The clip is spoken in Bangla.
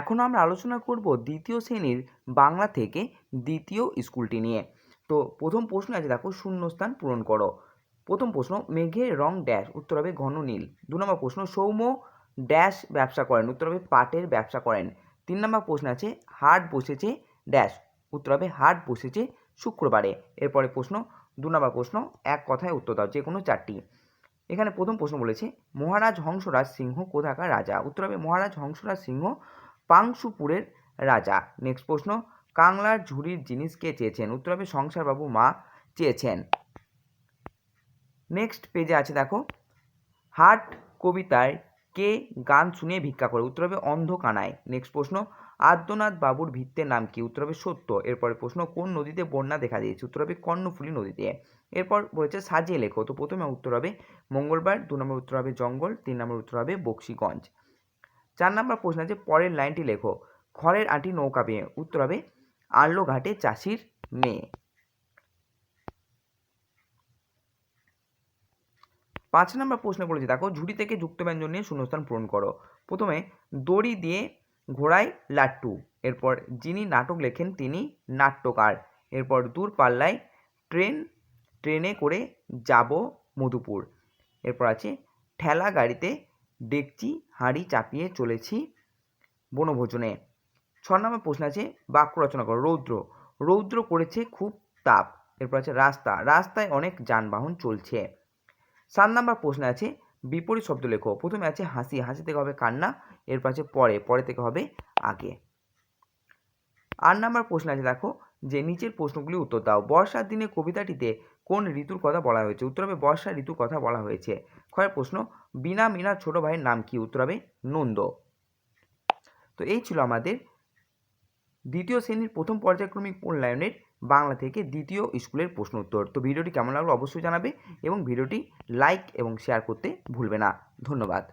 এখন আমরা আলোচনা করব দ্বিতীয় শ্রেণির বাংলা থেকে দ্বিতীয় স্কুলটি নিয়ে। তো প্রথম প্রশ্ন আছে, দেখো, শূন্যস্থান পূরণ করো। প্রথম প্রশ্ন মেঘের রং ড্যাশ উত্তর হবে ঘন নীল। দু নম্বর প্রশ্ন, সৌম্য ড্যাশ ব্যবসা করেন, উত্তর হবে পাটের ব্যবসা করেন। তিন নম্বর প্রশ্ন আছে, হাট বসেছে ড্যাশ উত্তর হবে হাট বসেছে শুক্রবারে। এরপরে প্রশ্ন, দু নম্বর প্রশ্ন, এক কথায় উত্তর দাও যে কোনো চারটি। এখানে প্রথম প্রশ্ন বলেছে, মহারাজ হংসরাজ সিংহ কোথাকার রাজা? উত্তর হবে মহারাজ হংসরাজ সিংহ পাংশুপুরের রাজা। নেক্সট প্রশ্ন, কাংলার ঝুড়ির জিনিস কে চেয়েছেন? উত্তর হবে সংসারবাবু মা চেয়েছেন। নেক্সট পেজে আছে দেখো, হাট কবিতায় কে গান শুনিয়ে ভিক্ষা করে? উত্তর হবে অন্ধ কানায় নেক্সট প্রশ্ন, আদ্যনাথ বাবুর ভিত্তের নাম কি? উত্তর হবে সত্য। এরপরে প্রশ্ন, কোন নদীতে বন্যা দেখা দিয়েছে? উত্তর হবে কর্ণফুলী নদীতে। এরপর বলেছে সাজিয়ে লেখো। তো প্রথমে উত্তর হবে মঙ্গলবার, দু নম্বর উত্তর হবে জঙ্গল, তিন নম্বর উত্তর হবে বক্সিগঞ্জ। চার নম্বর প্রশ্ন আছে, পরের লাইনটি লেখো। খড়ের আঁটি নৌকা বেয়ে। উত্তর হবে আনলো ঘাটে চাষির মেয়ে। পাঁচ নম্বর প্রশ্ন বলেছে, দেখো, ঝুড়ি থেকে যুক্ত ব্যঞ্জন নিয়ে শূন্যস্থান পূরণ করো। প্রথমে, দড়ি দিয়ে ঘোড়ায় লাট্টু। এরপর, যিনি নাটক লেখেন, তিনি নাট্যকার। এরপর, দূর পাল্লায় ট্রেন, ট্রেনে করে যাব মধুপুর। এরপর আছে, ঠেলা গাড়িতে ডেকচি হাঁড়ি চাপিয়ে চলেছি বনভোজনে। ছ নম্বর প্রশ্ন আছে, বাক্য রচনা করো। রৌদ্র। রৌদ্র করেছে খুব তাপ। এরপর আছে রাস্তা। রাস্তায় অনেক যানবাহন চলছে। সাত নম্বর প্রশ্ন আছে, বিপরীত শব্দ লেখো। প্রথমে আছে হাসি। হাসি থেকে হবে কান্না। এরপর আছে পরে। পরে থেকে হবে আগে। আট নম্বর প্রশ্ন আছে, দেখো, যে নিচের প্রশ্নগুলি উত্তর দাও। বর্ষার দিনে কবিতাটিতে কোন ঋতুর কথা বলা হয়েছে? উত্তর হবে বর্ষা ঋতুর কথা বলা হয়েছে। ক্ষয়ের প্রশ্ন, বিনা মিনার ছোট ভাইয়ের নাম কি? উত্তর হবে নন্দ। তো এই ছিল আমাদের দ্বিতীয় শ্রেণির প্রথম পর্যায়ক্রমিক মূল্যায়নের বাংলা থেকে দ্বিতীয় স্কুলের প্রশ্ন উত্তর। তো ভিডিওটি কেমন লাগল অবশ্যই জানাবে এবং ভিডিওটি লাইক এবং শেয়ার করতে ভুলবে না। ধন্যবাদ।